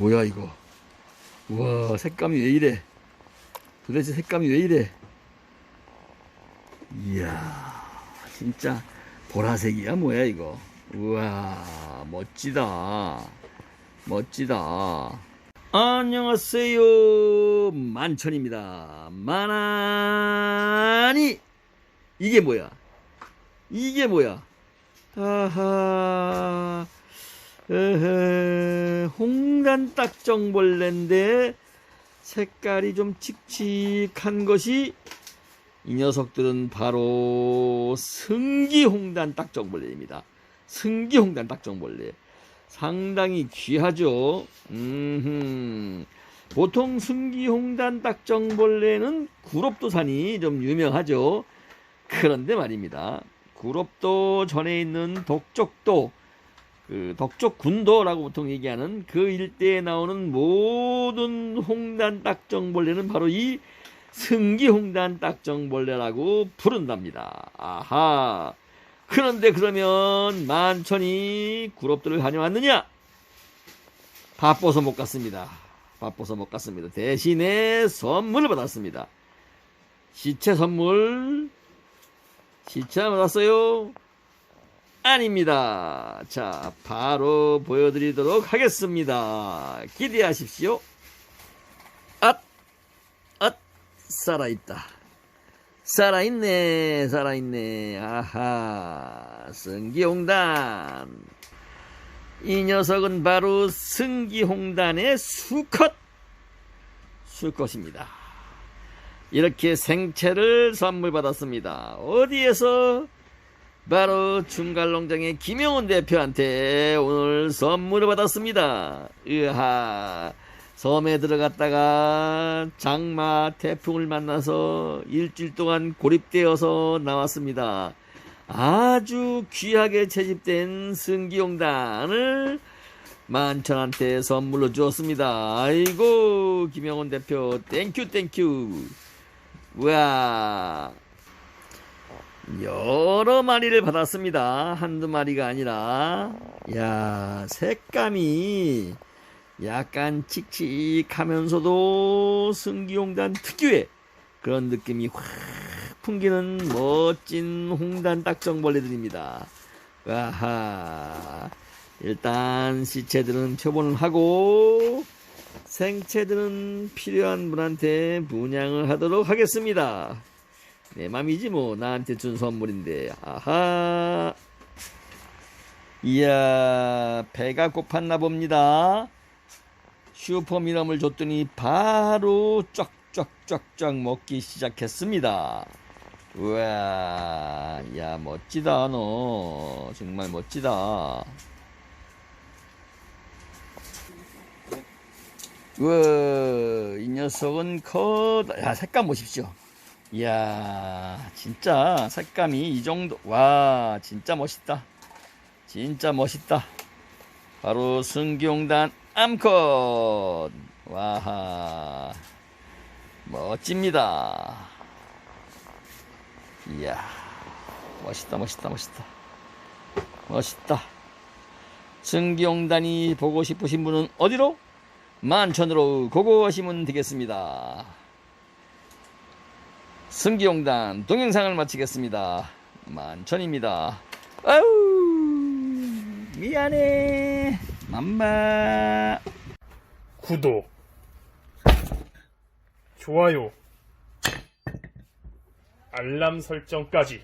뭐야 이거? 우와 색감이 왜 이래? 도대체 색감이 왜 이래? 이야 진짜 보라색이야 뭐야 이거? 우와 멋지다. 멋지다. 안녕하세요. 만천입니다. 만화니! 이게 뭐야? 이게 뭐야? 아하. 에헤, 홍단 딱정벌레인데 색깔이 좀 칙칙한 것이 이 녀석들은 바로 승기홍단 딱정벌레입니다. 승기홍단 딱정벌레. 상당히 귀하죠. 음흠. 보통 승기홍단 딱정벌레는 구롭도산이 좀 유명하죠. 그런데 말입니다. 구롭도 전에 있는 독적도, 그 덕적 군도라고 보통 얘기하는 그 일대에 나오는 모든 홍단 딱정벌레는 바로 이 승기홍단 딱정벌레라고 부른답니다. 아하. 그런데 그러면 만천이 구롭도를 다녀왔느냐? 바빠서 못 갔습니다. 바빠서 못 갔습니다. 대신에 선물을 받았습니다. 시체 선물. 시체 받았어요? 아닙니다. 자, 바로 보여드리도록 하겠습니다. 기대하십시오. 앗, 앗, 살아있다. 살아있네, 살아있네. 아하, 승기홍단. 이 녀석은 바로 승기홍단의 수컷, 수컷입니다. 이렇게 생채를 선물 받았습니다. 어디에서? 바로 중갈농장의 김영훈 대표한테 오늘 선물을 받았습니다. 으하. 섬에 들어갔다가 장마 태풍을 만나서 일주일 동안 고립되어서 나왔습니다. 아주 귀하게 채집된 승기용단을 만천한테 선물로 주었습니다. 아이고, 김영훈 대표, 땡큐, 땡큐. 우와. 여러 마리를 받았습니다. 한두 마리가 아니라. 야, 색감이 약간 칙칙하면서도 승기홍단 특유의 그런 느낌이 확 풍기는 멋진 홍단 딱정벌레들입니다. 아하. 일단 시체들은 표본을 하고 생체들은 필요한 분한테 분양을 하도록 하겠습니다. 내 맘이지 뭐. 나한테 준 선물인데. 아하. 이야 배가 고팠나 봅니다. 슈퍼미럼을 줬더니 바로 쫙쫙쫙쫙 먹기 시작했습니다. 우와 야 멋지다 너. 정말 멋지다. 우와 이 녀석은 커다 야 색감 보십시오 이야 진짜 색감이 이 정도 와 진짜 멋있다. 진짜 멋있다. 바로 승기용단 암컷. 와하 멋집니다. 이야 멋있다 멋있다 멋있다. 멋있다. 승기용단이 보고 싶으신 분은 어디로? 만천으로 고고 하시면 되겠습니다 승기용단 동영상을 마치겠습니다. 만천입니다. 아우 미안해. 맘마. 구독, 좋아요, 알람 설정까지